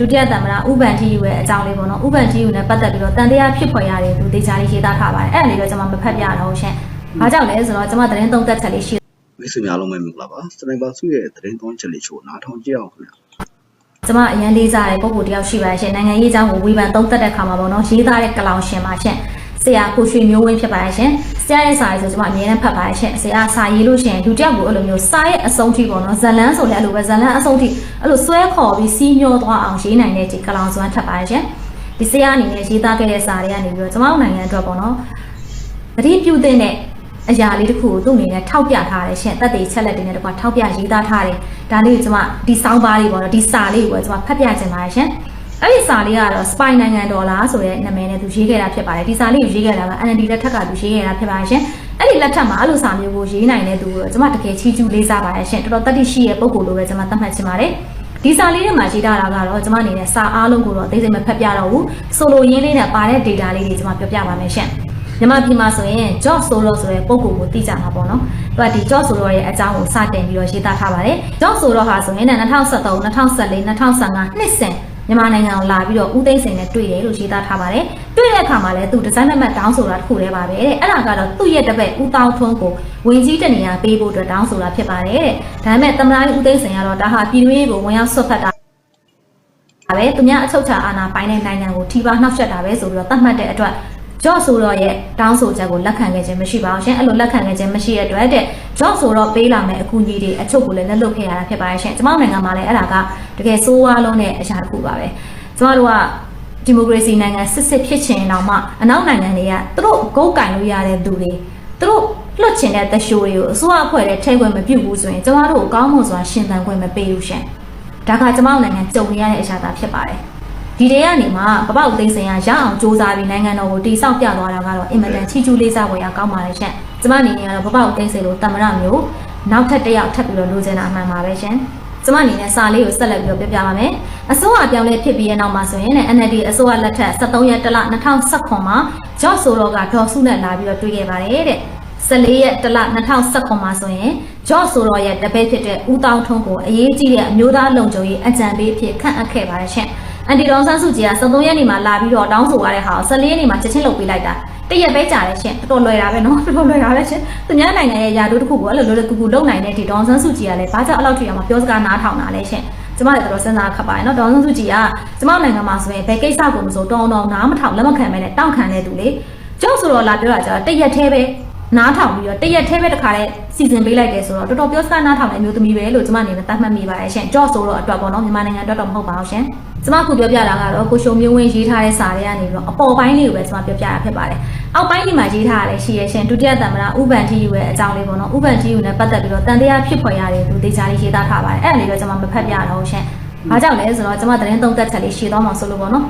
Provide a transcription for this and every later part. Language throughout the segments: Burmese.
ဒုတိယသမ္မတဥပန်တီယူရဲ့အကြောင်းလေးပေါ့နော်ဥပန်တီယူနဲ့ပတ်သက်ပြီးတော့တန်တရားဖြစ်ဖွယ်ရတယ်သူဒေချာလေးရေးသားထားပါတယ်အဲ့ဒါလေးတော့ကျွန်မမဖတ်ပြတော့ရှင်ဘာကြောင့်လဲဆိုတော့ကျွန်မသတင်းသုံးသက်ချက်လေးရှိမိတ်ဆွေများအားလုံးပဲမင်္ဂလာပါစနိုက်ပါစုရဲ့သတင်းသွင်းချက်လေးချို့နားထောင်ကြည့်အောင်ခင်ဗျာကျွန်မအရန်လေးစားတဲ့ပုံကိုတယောက်ရှိပါတယ်ရှင်နိုင်ငံရေးအကြောင်းကိုဝေဖန်သုံးသက်တဲ့ခါမှာပေါ့နော်ရေးသားတဲ့ကလောင်ရှင်ပါရှင် ဆရာကိုရွှေမျိုးဝင်းဖြစ်ပါတယ်ရှင်ဆရာရဲ့စာရေးဆိုကျွန်မအမြဲတမ်းဖတ်ပါတယ်ရှင်ဆရာစာရေးလို့ရှင်လူတယောက်ကိုအဲ့လိုမျိုးစာရဲ့အဆုံးထိပေါ့နော်ဇလန်းဆိုလည်းအဲ့လိုပဲဇလန်းအဆုံးထိအဲ့လိုဆွဲခေါ်ပြီးစီးမျောသွားအောင်ရေးနိုင်တဲ့ဒီကလောင်စွမ်းထပ်ပါတယ်ရှင်ဒီဆရာအနေနဲ့ရေးသားခဲ့တဲ့စာတွေကနေပြီးတော့ကျွန်မတို့နိုင်ငံအတွက်ပေါ့နော်သတိပြုတဲ့အရာလေးတစ်ခုကိုသူ့အနေနဲ့ထောက်ပြထားတယ်ရှင်တက်သေးချက်လက်တွေနဲ့တကွာထောက်ပြရေးသားထားတယ်ဒါလေးကိုကျွန်မဒီစောင်းပါးလေးပေါ့နော်ဒီစာလေးကိုပဲကျွန်မဖတ်ပြချင်ပါတယ်ရှင် အဲ့ဒီစာလေးကတော့ spy နိုင်ငံဒေါ်လာဆိုတဲ့နာမည်နဲ့သူရေးခဲ့တာဖြစ်ပါတယ်ဒီစာလေးကိုရေးခဲ့တာက NLD လက်ထက်ကသူရေးခဲ့တာဖြစ်ပါတယ်ရှင်အဲ့ဒီလက်ထက်မှာအဲ့လိုစာမျိုးကိုရေးနိုင်တဲ့သူကိုကျွန်မတကယ်ချီးကျူးလေးစားပါတယ်ရှင်တော်တော်တတိရှိရဲ့ပုံကိုယ်လိုပဲကျွန်မသတ်မှတ်ချင်ပါတယ်ဒီစာလေးထဲမှာရေးထားတာကတော့ကျွန်မအနေနဲ့စာအားလုံးကိုတော့အသေးစိတ်မဖတ်ပြတော့ဘူးဆိုလိုရင်းလေးနဲ့ပါတဲ့ data လေးတွေကျွန်မပြောပြပါမယ်ရှင်မြန်မာပြည်မှာဆိုရင် George Soros ဆိုတဲ့ပုံကိုယ်ကိုသိကြမှာပေါ့နော်။သူကဒီ George Soros ရဲ့အကြောင်းကိုစတင်ပြီးတော့ရေးသားထားပါတယ်။ George Soros ဟာဆိုရင်2013 2014 2015နှစ်စဉ် မြန်မာနိုင်ငံကိုလာပြီးတော့ဦးသိန်းစိန်နဲ့တွေ့တယ်လို့ရေးသားထားပါတယ်။တွေ့တဲ့အခါမှာလည်းသူဒီဇိုင်းမမတ်တောင်းဆိုတာတစ်ခုတည်းပါပဲတဲ့။အဲ့ဒါကတော့သူ့ရဲ့တပည့်ဦးတောင်းထွန်းကိုဝင်ကြီးတနေရာပေးဖို့အတွက်တောင်းဆိုတာဖြစ်ပါတယ်တဲ့။ဒါပေမဲ့သမ္မတဦးသိန်းစိန်ကတော့ဒါဟာပြည်တွင်းရေးကိုဝင်ရောက်ဆွတ်ဖက်တာဒါပဲသူများအချုပ်ချာအာဏာပိုင်းတဲ့နိုင်ငံကိုထိပါနှောက်ယှက်တာပဲဆိုပြီးတော့သတ်မှတ်တဲ့အတွက် ကြော့ဆိုတော့ရဲ့တောင်းဆိုချက်ကိုလက်ခံခဲ့ခြင်းမရှိပါဘူးရှင်အဲ့လိုလက်ခံခဲ့ခြင်းမရှိတဲ့အတွက်တဲ့ကြော့ဆိုတော့ပေးလာမယ့်အကူအညီတွေအချုပ်ကိုလည်းလက်လွတ်ခဲ့ရတာဖြစ်ပါတယ်ရှင်ကျွန်မတို့နိုင်ငံမှာလည်းအဲ့ဒါကတကယ်ဆိုးဝါးလုံးတဲ့အရာတစ်ခုပါပဲကျွန်တော်တို့ကဒီမိုကရေစီနိုင်ငံစစ်စစ်ဖြစ်ချင်အောင်မှအနောက်နိုင်ငံတွေကသူတို့ဂုတ်ကင်လို့ရတဲ့သူတွေသူတို့လွတ်ချင်တဲ့တရှိုးတွေကိုအစိုးရအဖွဲ့တဲ့ထဲခွင့်မပြုဘူးဆိုရင်ကျွန်တော်တို့အကောင်းမွန်စွာရှင်သန်ခွင့်မပေးဘူးရှင်ဒါကကျွန်မတို့နိုင်ငံကြုံနေရတဲ့အရာသာဖြစ်ပါတယ် ဒီတဲကနေမှပပောက်သိန်းစင်ရရအောင်စူးစမ်းပြီးနိုင်ငံတော်ကိုတိစောက်ပြသွားတာကတော့အင်မတန်ချီကျူးလေးစားဖွယ်ရကောင်းပါလေရှင်။ကျမအနေနဲ့ကတော့ပပောက်သိန်းစင်လိုတမရမျိုးနောက်ထပ်တစ်ယောက်ထပ်ပြီးတော့လိုချင်တာအမှန်ပါပဲရှင်။ကျမအနေနဲ့စာလေးကိုဆက်လက်ပြီးတော့ပြပြပါမယ်။အစိုးရပြောင်းလဲဖြစ်ပြီးရဲ့နောက်မှာဆိုရင်လည်း NLD အစိုးရလက်ထက်73ရက်တလ2019မှာဂျော့ဆိုတော့ကဒေါ်စုနဲ့လာပြီးတော့တွေ့ခဲ့ပါတယ်တဲ့။14ရက်တလ2019မှာဆိုရင်ဂျော့ဆိုတော့ရဲ့တပည့်ဖြစ်တဲ့ဦးတောင်းထွန်းကိုအရေးကြီးတဲ့အမျိုးသားလုံခြုံရေးအကြံပေးအဖြစ်ခန့်အပ်ခဲ့ပါတယ်ရှင်။ အန်တီဒေါန်ဆန်းစုကြည်က73ရက်နေ့မှာလာပြီးတော့တောင်းဆိုရတဲ့ဟာကို14ရက်နေ့မှာချက်ချင်းလုပ်ပေးလိုက်တာတရက်ပဲကြာတယ်ရှင်တော်တော်လွယ်တာပဲနော်တော်တော်လွယ်တာပဲရှင်သူများနိုင်ငံရဲ့ယာတို့တစ်ခုကိုအဲ့လိုလွယ်လွယ်ကူကူလုပ်နိုင်တဲ့ဒီဒေါန်ဆန်းစုကြည်ကလည်းဘာကြောင့်အဲ့လောက်ထိအောင်မပြောစကားနားထောင်တာလဲရှင်ကျမလည်းတော်တော်စဉ်းစားခက်ပါတယ်နော်ဒေါန်ဆန်းစုကြည်ကကျမနိုင်ငံမှာဆိုရင်ဘယ်ကိစ္စကိုမဆိုတောင်းတောင်းနားမထောင်လက်မခံမဲနဲ့တောင့်ခံတဲ့သူလေကျောက်ဆိုတော့လာပြောတာကျတော့တရက်သေးပဲ နားထောင်ပြီးတော့တရက်သေးပဲတခါလဲစီစဉ်ပေးလိုက်တယ်ဆိုတော့တော်တော်ပြောစကားနားထောင်တဲ့အမျိုးသမီးပဲလို့ကျမအနေနဲ့သတ်မှတ်မိပါတယ်ရှင်ကြော့ဆိုတော့အတွက်ပေါ့နော်မြန်မာနိုင်ငံအတွက်တော့မဟုတ်ပါဘူးရှင်ကျမခုပြောပြတာကတော့ကိုရှုံမျိုးဝင်းရေးထားတဲ့စာတွေကနေပြီးတော့အပေါ်ပိုင်းလေးကိုပဲကျမပြောပြတာဖြစ်ပါတယ်အောက်ပိုင်းဒီမှာရေးထားတာလည်းရှိရရှင်ဒုတိယသမ္မတဥပန်တီယူရဲ့အကြောင်းလေးပေါ့နော်ဥပန်တီယူနဲ့ပတ်သက်ပြီးတော့တန်တရားဖြစ်ဖွယ်ရတယ်သူဒေချာလေးရေးသားထားပါတယ်အဲ့ဒါလေးတော့ကျမမဖတ်ပြတော့ရှင်ဘာကြောင့်လဲဆိုတော့ကျမသတင်းသုံးသက်ချက်လေးရှင်းသွားမှာဆိုလို့ပေါ့နော်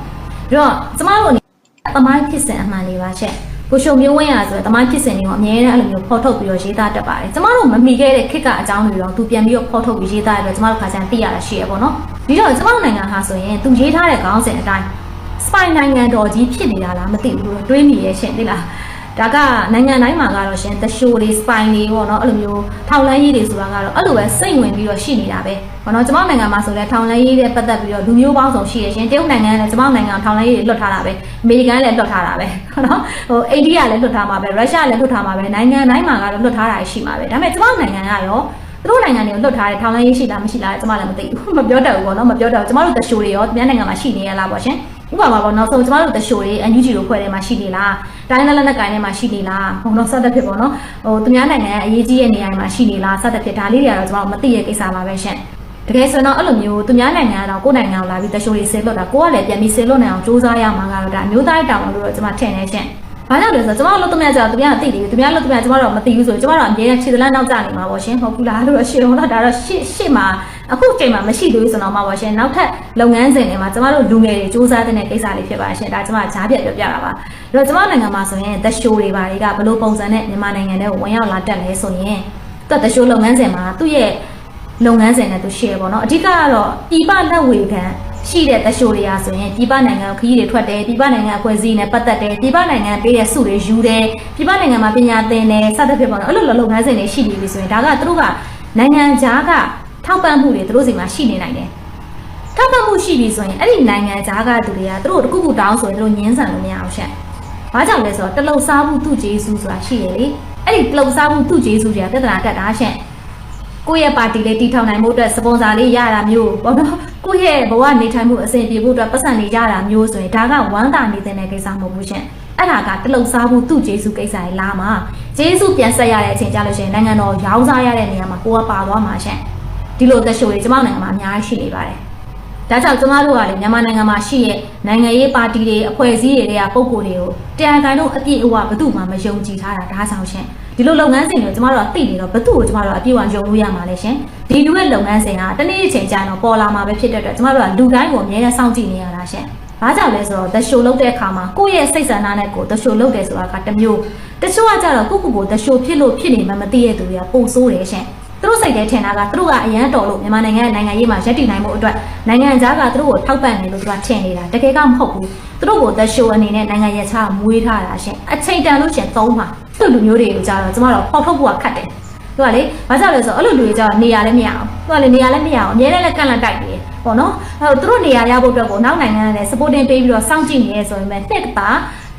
ပြီးတော့ကျမတို့အနေနဲ့သမိုင်းဖြစ်စဉ်အမှန်လေးပါရှင် ကိုရှုံမျိုးဝင်းရဆိုတော့တမိုင်းဖြစ်စဉ်တွေကိုအမြဲတမ်းအဲ့လိုမျိုးဖော်ထုတ်ပြီးတော့ရေးသားတတ်ပါတယ်။ကျမတို့မမီခဲ့တဲ့ခစ်ကအကြောင်းတွေတော့သူပြန်ပြီးတော့ဖော်ထုတ်ပြီးရေးသားရတော့ကျမတို့ခါကျန်သိရတာရှိရပေါ့နော်။ပြီးတော့ကျမတို့နိုင်ငံဟာဆိုရင်သူရေးထားတဲ့ခေါင်းစဉ်အတိုင်း spy နိုင်ငံတော်ကြီးဖြစ်နေတာလားမသိဘူးလို့တွေးမိရဲ့ရှင်သိလား။ ဒါကနိုင်ငံတိုင်းမှာကတော့ရှင်တရှိုးတွေ spy တွေပေါ့နော်အဲ့လိုမျိုးထောင်လန်းရေးတွေဆိုတာကတော့အဲ့လိုပဲစိတ်ဝင်ပြီးတော့ရှိနေတာပဲ။ဘောနော်ကျမနိုင်ငံမှာဆိုလဲထောင်လန်းရေးတဲ့ပတ်သက်ပြီးတော့လူမျိုးပေါင်းစုံရှိရရှင်တရုတ်နိုင်ငံကလည်းကျမနိုင်ငံထောင်လန်းရေးတွေလွတ်ထားတာပဲအမေရိကန်လည်းလွတ်ထားတာပဲဟုတ်နော်ဟိုအိန္ဒိယလည်းလွတ်ထားမှာပဲရုရှားလည်းလွတ်ထားမှာပဲနိုင်ငံတိုင်းမှာကတော့လွတ်ထားတာရှိမှာပဲဒါပေမဲ့ကျမနိုင်ငံကရောသူတို့နိုင်ငံတွေကိုလွတ်ထားတဲ့ထောင်လန်းရေးရှိလားမရှိလားကျမလည်းမသိဘူးမပြောတတ်ဘူးပေါ့နော်မပြောတတ်ဘူးကျမတို့တရှိုးတွေရောသူများနိုင်ငံမှာရှိနေရလားပေါ့ရှင်ဥပမာပေါ့နောက်ဆုံးကျမတို့တရှိုးတွေ NUG လိုဖွဲ့ထဲမှာရှိနေလား တိုင်းလက်လက်ကိုင်းထဲမှာရှိနေလားဘုံတော့စတဲ့ဖြစ်ပေါ့နော်ဟိုသူများနိုင်ငံကအရေးကြီးတဲ့နေရာတွေမှာရှိနေလားစတဲ့ဖြစ်ဒါလေးတွေကတော့ကျမတို့မသိရကိစ္စပါပဲရှင်တကယ်ဆိုတော့အဲ့လိုမျိုးသူများနိုင်ငံကတော့ကိုယ်နိုင်ငံကိုလာပြီးတရှိုးတွေဆေးလွတ်တာကိုကလည်းပြန်ပြီးဆေးလွတ်နိုင်အောင်စူးစမ်းရမှာကတော့ဒါအမျိုးသားတောင်းလို့တော့ကျွန်မထင်နေရှင်။ဘာကြောင့်လဲဆိုတော့ကျွန်မတို့သူများကြောင့်သူများသိတယ်သူများလို့သူများကျွန်မတို့မသိဘူးဆိုရင်ကျွန်မတို့အမြဲတမ်းခြေစလန်းနောက်ကျနေမှာပေါ့ရှင်ဟုတ်ဘူးလားလို့တော့ရှင်းတော့ဒါတော့ရှစ်ရှစ်မှာ အခုချိန်မှာမရှိသေးဘူးဆိုတော့မှပေါ့ရှင်နောက်ထပ်လုပ်ငန်းစဉ်တွေမှာကျွန်မတို့လူငယ်တွေစူးစမ်းတဲ့ကိစ္စလေးဖြစ်ပါရှင်ဒါကျွန်မဂျားပြတ်ပြောပြတာပါ။အဲ့တော့ကျွန်မနိုင်ငံမှာဆိုရင်တရှိုးတွေပါတွေကဘလို့ပုံစံနဲ့မြန်မာနိုင်ငံထဲကိုဝင်ရောက်လာတက်လဲဆိုရင်သူကတရှိုးလုပ်ငန်းစဉ်မှာသူ့ရဲ့လုပ်ငန်းစဉ်နဲ့သူ share ပေါ့နော်အဓိကကတော့ပြပလက်ဝေခံရှိတဲ့တရှိုးတွေရာဆိုရင်ပြပနိုင်ငံခရီးတွေထွက်တယ်ပြပနိုင်ငံအဖွဲ့အစည်းနဲ့ပတ်သက်တယ်ပြပနိုင်ငံပေးတဲ့စုတွေယူတယ်ပြပနိုင်ငံမှာပညာသင်တယ်စသဖြင့်ပေါ့နော်အဲ့လိုလုပ်ငန်းစဉ်တွေရှိနေပြီဆိုရင်ဒါကသူတို့ကနိုင်ငံခြားက ထောက်ပံ့မှုတွေသူတို့စီမှာရှိနေနိုင်တယ်ထောက်ပံ့မှုရှိပြီဆိုရင်အဲ့ဒီနိုင်ငံသားကသူတွေကသူတို့တခုခုတောင်းဆိုရင်သူတို့ညှင်းဆန်လို့မရအောင်ရှင့်။ဘာကြောင့်လဲဆိုတော့တလုံစားမှုသူ့ကျေးဇူးဆိုတာရှိရလေ။အဲ့ဒီတလုံစားမှုသူ့ကျေးဇူးတွေကပြဿနာတက်တာရှင့်။ကိုယ့်ရဲ့ပါတီလေးတီထောင်နိုင်မှုအတွက်စပွန်ဆာလေးရတာမျိုးပေါ့နော်။ကိုယ့်ရဲ့ဘဝနေထိုင်မှုအဆင်ပြေဖို့အတွက်ပတ်စံလေးရတာမျိုးဆိုရင်ဒါကဝမ်းသာနေတဲ့ကိစ္စမဟုတ်ဘူးရှင့်။အဲ့ဒါကတလုံစားမှုသူ့ကျေးဇူးကိစ္စလေးလာမှာ။ကျေးဇူးပြန်ဆက်ရတဲ့အချိန်ကြလို့ရှိရင်နိုင်ငံတော်ရောင်းစားရတဲ့နေရာမှာကိုကပါသွားမှာရှင့်။ ဒီလိုသက်ရှိုးတွေကျမနိုင်ငံမှာအများကြီးရှိနေပါတယ်။ဒါကြောင့်ကျမတို့ကလေမြန်မာနိုင်ငံမှာရှိရဲ့နိုင်ငံရေးပါတီတွေအဖွဲ့အစည်းတွေကပုံကိုယ်တွေကိုတရားခံတို့အပြည့်အဝဘသူ့မှမယုံကြည်ထားတာဒါဆောင်ရှင်ဒီလိုလုပ်ငန်းစဉ်တွေကျမတို့ကသိနေတော့ဘသူ့ကိုကျမတို့ကအပြည့်အဝယုံလို့ရမှာလဲရှင်ဒီလူရဲ့လုပ်ငန်းစဉ်ကတနေ့အချိန်ကြာတော့ပေါ်လာမှာပဲဖြစ်တဲ့အတွက်ကျမတို့ကလူတိုင်းကိုအများနဲ့စောင့်ကြည့်နေရတာရှင်ဘာကြောင့်လဲဆိုတော့တရှိုလုပ်တဲ့အခါမှာကိုယ့်ရဲ့စိတ်ဆန္ဒနဲ့ကိုယ်တရှိုလုပ်တယ်ဆိုတာကတစ်မျိုးတချို့ကကြတော့ကိုယ့်ကိုယ်ကိုတရှိုဖြစ်လို့ဖြစ်နေမှမသိတဲ့သူတွေကပုံဆိုးတယ်ရှင် သူတို့စိတ်ထဲထင်တာကသူတို့ကအရန်တော်လို့မြန်မာနိုင်ငံရဲ့နိုင်ငံရေးမှာရပ်တည်နိုင်မှုအတွက်နိုင်ငံခြားကသူတို့ကိုထောက်ပံ့တယ်လို့သူကထင်နေတာတကယ်ကမဟုတ်ဘူးသူတို့ကိုသက်ရှိုးအနေနဲ့နိုင်ငံရဲ့ချာမွေးထားတာရှင်အချိန်တန်လို့ရှင်သုံးပါသူ့လူမျိုးတွေကိုကြတော့ကျမတို့ဖောက်ထုတ်ဖို့ကခတ်တယ်သူကလေဘာကြောင့်လဲဆိုတော့အဲ့လိုလူတွေကြတော့နေရာလည်းမရအောင်သူကလေနေရာလည်းမရအောင်အများနဲ့လည်းကန့်လန့်တိုက်နေတယ်ပေါ့နော်အဲ့တော့သူတို့နေရာရဖို့အတွက်ကိုနောက်နိုင်ငံကလည်း supporting ပေးပြီးတော့စောင့်ကြည့်နေရဲဆိုရင်ပဲနှစ်ပါ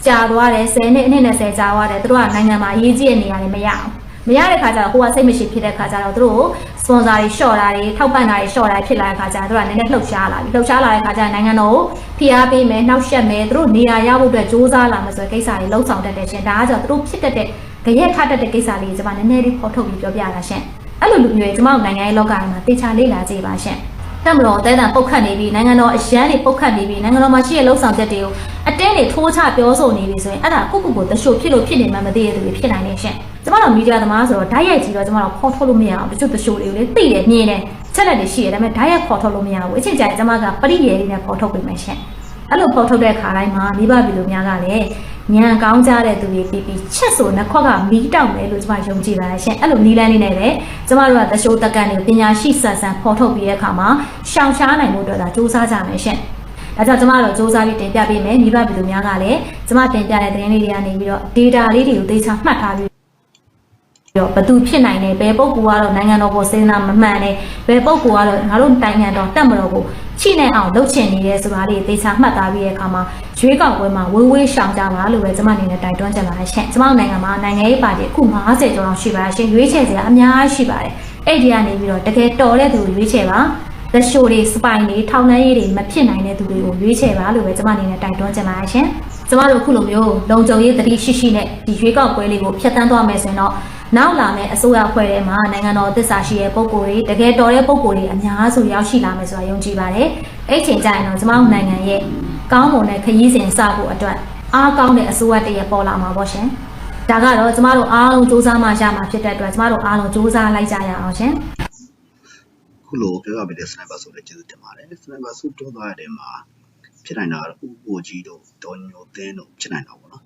ကြာသွားတယ်10နှစ်အနှစ်20ကြာသွားတယ်သူတို့ကနိုင်ငံမှာအရေးကြီးတဲ့နေရာတွေမရအောင် မရတဲ့ခါကျတော့ကိုကစိတ်မရှိဖြစ်တဲ့ခါကျတော့သူတို့စပွန်ဆာတွေရှော့တာတွေထောက်ပံ့တာတွေရှော့တာတွေဖြစ်လာတဲ့ခါကျတော့သူကနည်းနည်းလှုပ်ရှားလာပြီလှုပ်ရှားလာတဲ့ခါကျရင်နိုင်ငံတော်ကိုဖိအားပေးမယ်နှောက်ယှက်မယ်သူတို့နေရာရဖို့အတွက်စ조사လာမယ်ဆိုတဲ့ကိစ္စတွေလှုပ်ဆောင်တတ်တဲ့ရှင်ဒါကကြောင့်သူတို့ဖြစ်တတ်တဲ့ကြရက်ထတတ်တဲ့ကိစ္စလေးကျွန်မနည်းနည်းလေးဖော်ထုတ်ပြီးပြောပြတာရှင်အဲ့လိုလူမျိုးတွေကျွန်မတို့နိုင်ငံရေးလောကမှာတေချာလေ့လာကြည့်ပါရှင်တမတော်တဲတန်ပုတ်ခတ်နေပြီနိုင်ငံတော်အရန်တွေပုတ်ခတ်နေပြီနိုင်ငံတော်မှာရှိတဲ့လှုပ်ဆောင်ချက်တွေကိုအတင်းတွေထိုးချပြောဆိုနေပြီဆိုရင်အဲ့ဒါကိုကိုကိုတရှို့ဖြစ်လို့ဖြစ်နေမှမသိရတဲ့သူတွေဖြစ်နိုင်နေရှင် ကျမတို့မီဒီယာသမားဆိုတော့ဓာတ်ရိုက်ကြည့်တော့ကျမတို့ဖော်ထုတ်လို့မရအောင်တချို့တရှို့တွေကိုလေသိတယ်မြင်တယ်ချက်လက်တွေရှိရတယ်ဒါပေမဲ့ဓာတ်ရိုက်ဖော်ထုတ်လို့မရဘူးအချင်းကြိုင်ကျမကပရိယေလေးနဲ့ဖော်ထုတ်ပေးမယ်ရှင်အဲ့လိုဖော်ထုတ်တဲ့ခါတိုင်းမှာမိဘပြည်လူများကလည်းညံကောင်းကြတဲ့သူတွေပြီးပြီးချက်ဆိုနှစ်ခွက်ကမီးတောက်မယ်လို့ကျမယုံကြည်ပါတယ်ရှင်အဲ့လိုနီးလန်းလေးနဲ့ပဲကျမတို့ကတရှိုးတက်ကန့်တွေပညာရှိဆန်ဆန်ဖော်ထုတ်ပြီးတဲ့အခါမှာရှောင်ရှားနိုင်မှုအတွက်ဒါစူးစမ်းကြမယ်ရှင်ဒါကြောင့်ကျမတို့စူးစမ်းပြီးတင်ပြပေးမယ်မိဘပြည်သူများကလည်းကျမတင်ပြတဲ့သတင်းလေးတွေကနေပြီးတော့ data လေးတွေကိုသေချာမှတ်ထားပြီး တော့ဘသူဖြစ်နိုင်တယ်ဘယ်ပုဂ္ဂိုလ်ကတော့နိုင်ငံတော်ကိုစဉ်းစားမမှန်တယ်ဘယ်ပုဂ္ဂိုလ်ကတော့ငါတို့နိုင်ငံတော်တက်မတော်ကိုချိနေအောင်လုပ်ချင်နေတယ်ဆိုတာလေးသေချာမှတ်သားပြီးတဲ့အခါမှာရွေးကောက်ပွဲမှာဝေးဝေးရှောင်ကြပါလို့ပဲကျမအနေနဲ့တိုက်တွန်းချင်ပါတယ်ရှင်ကျမတို့နိုင်ငံမှာနိုင်ငံရေးပါတီအခု90ကျော်လောက်ရှိပါတယ်ရှင်ရွေးချယ်စရာအများကြီးရှိပါတယ်အဲ့ဒီကနေပြီးတော့တကယ်တော်တဲ့သူကိုရွေးချယ်ပါ the show တွေ spy တွေထောင်နှန်းရေးတွေမဖြစ်နိုင်တဲ့သူတွေကိုရွေးချယ်ပါလို့ပဲကျမအနေနဲ့တိုက်တွန်းချင်ပါတယ်ရှင်။ကျမတို့ခုလိုမျိုးလုံခြုံရေးသတိရှိရှိနဲ့ဒီရွေးကောက်ပွဲလေးကိုဖျက်ဆီးသွားမယ်ဆိုရင်တော့ နောက်လာမယ့်အစိုးရအဖွဲ့ထဲမှာနိုင်ငံတော်သစ္စာရှိတဲ့ပုံကိုယ်တွေတကယ်တော်တဲ့ပုံကိုယ်တွေအများစုရောက်ရှိလာမယ်ဆိုတာယုံကြည်ပါတယ်။အဲ့ချိန်ကျရင်တော့ကျမတို့နိုင်ငံရဲ့ကောင်းမွန်တဲ့ခရီးစဉ်စဖို့အတွက်အားကောင်းတဲ့အစိုးရတရက်ပေါ်လာမှာပေါ့ရှင်။ဒါကတော့ကျမတို့အားလုံးစူးစမ်းမှရမှာဖြစ်တဲ့အတွက်ကျမတို့အားလုံးစူးစမ်းလိုက်ကြရအောင်ရှင်။ခုလိုပြောရပြီးတဲ့စနိုက်ပါဆိုလည်းကျေးဇူးတင်ပါတယ်စနိုက်ပါဆိုပြောသွားတဲ့မှာဖြစ်နိုင်တာကတော့ဥပ္ပိုလ်ကြီးတို့ဒေါ်ညိုသင်းတို့ဖြစ်နိုင်တာပေါ့နော်